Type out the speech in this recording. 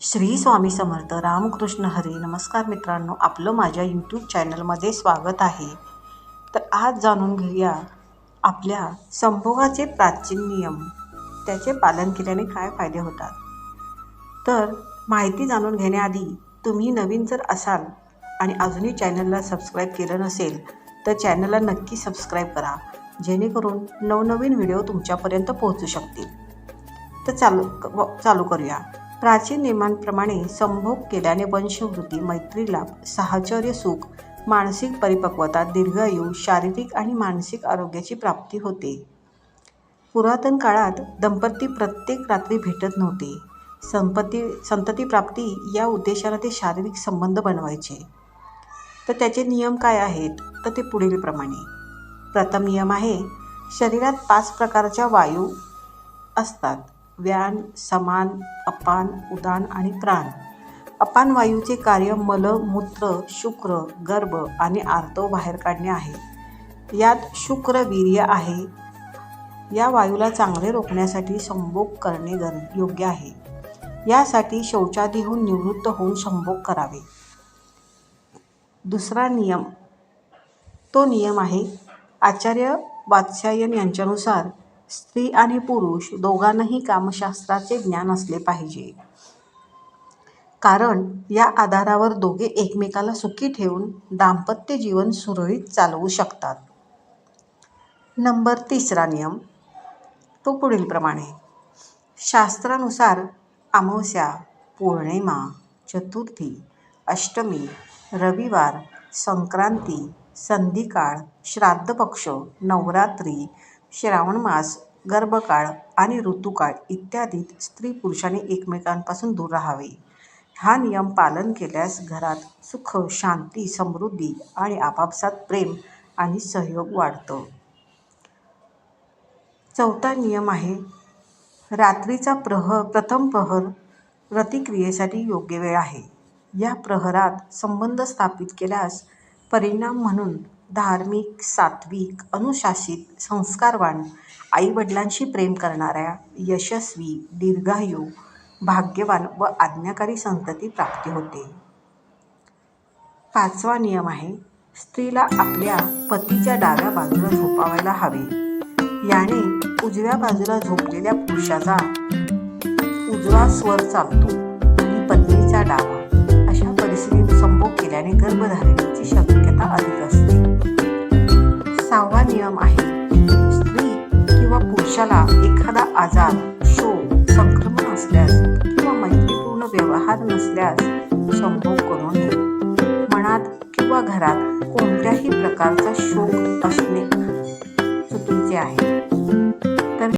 श्री स्वामी समर्थ. रामकृष्ण हरी. नमस्कार मित्रांनो आपलं माझ्या यूट्यूब चॅनलमध्ये स्वागत आहे. तर आज जाणून घेऊया आपल्या संभोगाचे प्राचीन नियम. त्याचे पालन केल्याने काय फायदे होतात? तर माहिती जाणून घेण्याआधी तुम्ही नवीन जर असाल आणि अजूनही चॅनलला सबस्क्राईब केलं नसेल तर चॅनलला नक्की सबस्क्राईब करा. जेणेकरून नवनवीन व्हिडिओ तुमच्यापर्यंत पोहोचू शकतील. तर चालू व- चालू करूया. प्राचीन नियमांप्रमाणे संभोग केल्याने वंशवृत्ती मैत्री लाभ साहचर्य सुख मानसिक परिपक्वता दीर्घायू शारीरिक आणि मानसिक आरोग्याची प्राप्ती होते. पुरातन काळात दंपती प्रत्येक रात्री भेटत नव्हते. संपत्ती संतती प्राप्ती या उद्देशाला ते शारीरिक संबंध बनवायचे. तर त्याचे नियम काय आहेत? तर ते पुढीलप्रमाणे प्रथम नियम आहे शरीरात पाच प्रकारच्या वायू असतात. व्यान समान अपान उदान आणि प्राण. अपान वायूचे कार्य मल मूत्र शुक्र गर्भ आणि आर्तव बाहेर काढणे आहे. यात शुक्र वीर्य आहे. या वायूला चांगले रोखण्यासाठी संभोग करणे गर योग्य आहे. यासाठी शौचादीहून निवृत्त होऊन संभोग करावे. दुसरा नियम तो नियम आहे आचार्य वात्स्यायन यांच्यानुसार स्त्री आणि पुरुष दोघांनाही कामशास्त्राचे ज्ञान असले पाहिजे. कारण या आधारावर दोघे एकमेकाला सुखी ठेवून दाम्पत्य जीवन सुरळीत चालवू शकतात. नंबर तिसरा नियम. तो पुढीलप्रमाणे शास्त्रानुसार अमावस्या पौर्णिमा चतुर्थी अष्टमी रविवार संक्रांती संधिकाळ श्राद्ध पक्ष नवरात्री श्रावण मास गर्भकाळ आणि ऋतुकाळ इत्यादीत स्त्री पुरुषांनी एकमेकांपासून दूर राहावे. हा नियम पालन केल्यास घरात सुख शांती समृद्धी आणि आपापसात प्रेम आणि सहयोग वाढतं. चौथा नियम आहे रात्रीचा प्रह प्रथम प्रहर प्रतिक्रियेसाठी योग्य वेळ आहे. या प्रहरात संबंध स्थापित केल्यास परिणाम म्हणून धार्मिक सात्विक अनुशासित संस्कारवान आईवडिलांशी प्रेम करणाऱ्या यशस्वी दीर्घायू भाग्यवान व आज्ञाकारी संतती प्राप्ती होते. पाचवा नियम आहे स्त्रीला आपल्या पतीच्या डाव्या बाजूला झोपावायला हवे. याने उजव्या बाजूला झोपलेल्या पुरुषाचा उजवा स्वर चालतो आणि पत्नीचा डावा. अशा परिस्थितीत संभोग केल्याने गर्भधारणेची शक्यता अधिक असते. सहावा नियम आहे. स्त्री किंवा पुरुषाला एखादा आजार शोक संक्रमण असल्यास किंवा मैत्रीपूर्ण व्यवहार नसल्यास संभोग करू नये. मनात किंवा घरात कोणत्याही प्रकारचा शोक असणे चुकीचे आहे.